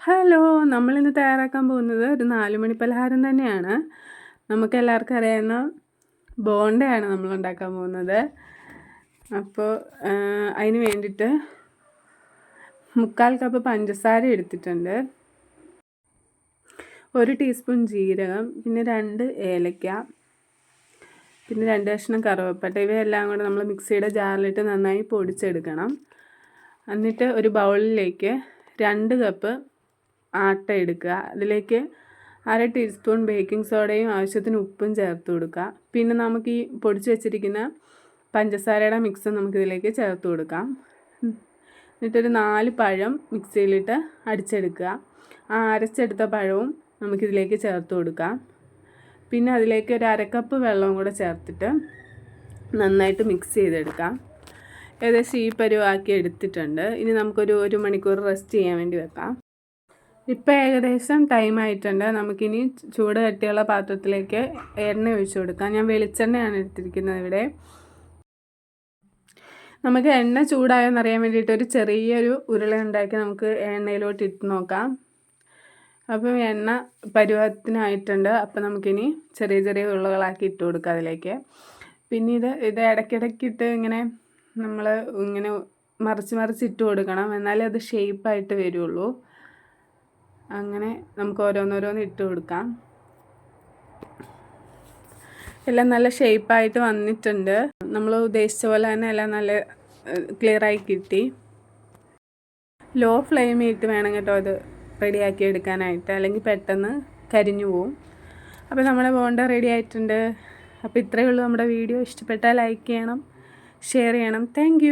Hello നമ്മളിന്ന് തയ്യാറാക്കാൻ പോകുന്നത് ഒരു നാലുമണി പലഹാരം തന്നെയാണ്. നമുക്ക് എല്ലാവർക്കും അറിയാവുന്ന ബോണ്ടയാണ് നമ്മൾ ഉണ്ടാക്കാൻ പോകുന്നത്. അപ്പോൾ അതിന് വേണ്ടിയിട്ട് മുക്കാൽ കപ്പ് പഞ്ചസാര എടുത്തിട്ടുണ്ട്. ഒരു ടീസ്പൂൺ ജീരകം പിന്നെ രണ്ട് ഏലക്ക പിന്നെ രണ്ട് കഷ്ണം കറുവപ്പട്ട ഇവയെല്ലാം കൂടെ നമ്മൾ മിക്സിയുടെ ജാറിലിട്ട് നന്നായി പൊടിച്ചെടുക്കണം. എന്നിട്ട് ഒരു ബൗളിലേക്ക് രണ്ട് കപ്പ് ആട്ട എടുക്കുക. അതിലേക്ക് അര ടീസ്പൂൺ ബേക്കിംഗ് സോഡയും ആവശ്യത്തിന് ഉപ്പും ചേർത്ത് കൊടുക്കുക. പിന്നെ നമുക്ക് ഈ പൊടിച്ച് വെച്ചിരിക്കുന്ന പഞ്ചസാരയുടെ മിക്സ് നമുക്കിതിലേക്ക് ചേർത്ത് കൊടുക്കാം. എന്നിട്ടൊരു നാല് പഴം മിക്സിയിലിട്ട് അടിച്ചെടുക്കുക ആ അരച്ചെടുത്ത പഴവും നമുക്കിതിലേക്ക് ചേർത്ത് കൊടുക്കാം. പിന്നെ അതിലേക്ക് ഒരു അരക്കപ്പ് വെള്ളവും കൂടെ ചേർത്തിട്ട് നന്നായിട്ട് മിക്സ് ചെയ്തെടുക്കാം. ഏകദേശം ഈ പരുവാക്കി എടുത്തിട്ടുണ്ട്. ഇനി നമുക്കൊരു ഒരു മണിക്കൂർ റെസ്റ്റ് ചെയ്യാൻ വേണ്ടി വെക്കാം. ഇപ്പം ഏകദേശം ടൈം ആയിട്ടുണ്ട്. നമുക്കിനി ചൂട് കട്ടിയുള്ള പാത്രത്തിലേക്ക് എണ്ണ ഒഴിച്ചു കൊടുക്കാം. ഞാൻ വെളിച്ചെണ്ണയാണ് എടുത്തിരിക്കുന്നത് ഇവിടെ. നമുക്ക് എണ്ണ ചൂടായെന്നറിയാൻ വേണ്ടിയിട്ട് ഒരു ചെറിയൊരു ഉരുള ഉണ്ടാക്കി നമുക്ക് എണ്ണയിലോട്ട് ഇട്ട് നോക്കാം. അപ്പം എണ്ണ പരുവത്തിനായിട്ടുണ്ട്. അപ്പം നമുക്കിനി ചെറിയ ചെറിയ ഉരുളകളാക്കി ഇട്ട് കൊടുക്കാം അതിലേക്ക്. പിന്നെ ഇത് ഇത് ഇടയ്ക്കിടയ്ക്കിട്ട് ഇങ്ങനെ നമ്മൾ ഇങ്ങനെ മറിച്ച് മറിച്ച് ഇട്ട് കൊടുക്കണം. എന്നാലേ അത് ഷേപ്പായിട്ട് വരുള്ളൂ. അങ്ങനെ നമുക്ക് ഓരോന്നോരോന്ന് ഇട്ട് കൊടുക്കാം. എല്ലാം നല്ല ഷേപ്പായിട്ട് വന്നിട്ടുണ്ട്. നമ്മൾ ഉദ്ദേശിച്ച പോലെ തന്നെ എല്ലാം നല്ല ക്ലിയറായി കിട്ടി. ലോ ഫ്ലെയിമിൽ ഇട്ട് വേണം കേട്ടോ അത് റെഡിയാക്കി എടുക്കാനായിട്ട്. അല്ലെങ്കിൽ പെട്ടെന്ന് കരിഞ്ഞു പോവും. അപ്പോൾ നമ്മുടെ ബോണ്ട റെഡി ആയിട്ടുണ്ട്. അപ്പോൾ ഇത്രയേ ഉള്ളൂ നമ്മുടെ വീഡിയോ. ഇഷ്ടപ്പെട്ടാൽ ലൈക്ക് ചെയ്യണം ഷെയർ ചെയ്യണം. താങ്ക്